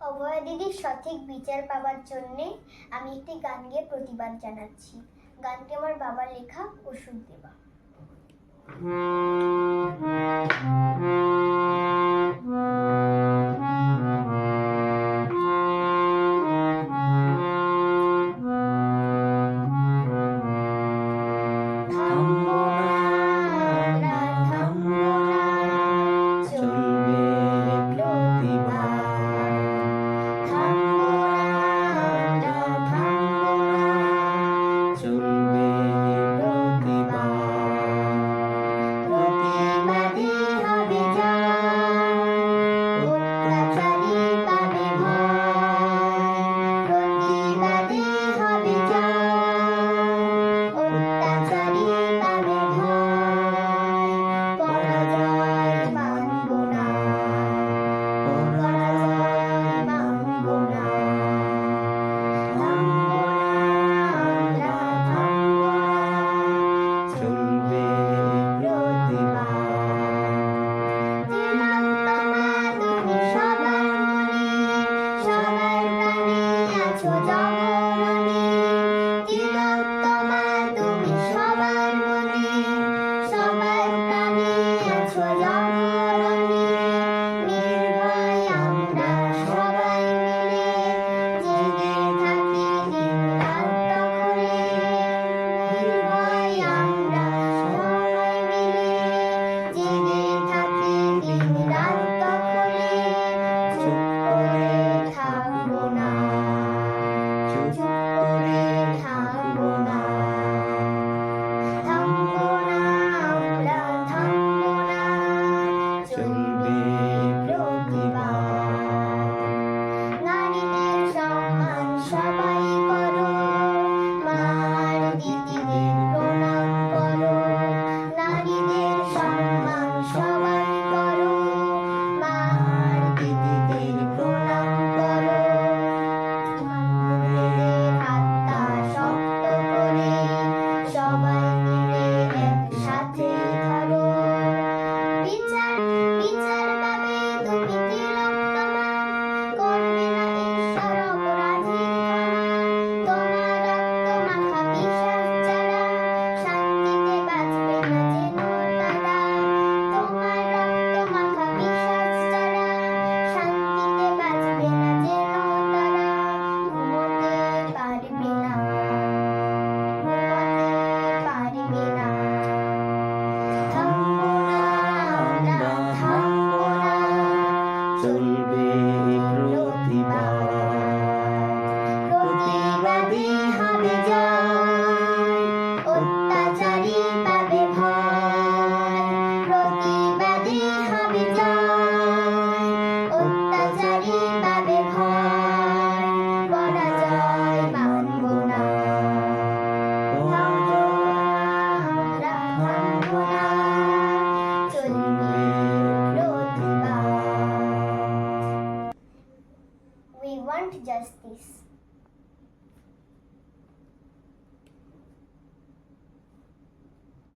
অভয়া দিদির সঠিক বিচার পাওয়ার জন্যে আমি একটি গান গিয়ে প্রতিবাদ জানাচ্ছি। গানটি আমার বাবা লেখা ওষুধ দেবা চলবে প্রতিবাদ প্রতিবাদী হবে যা this.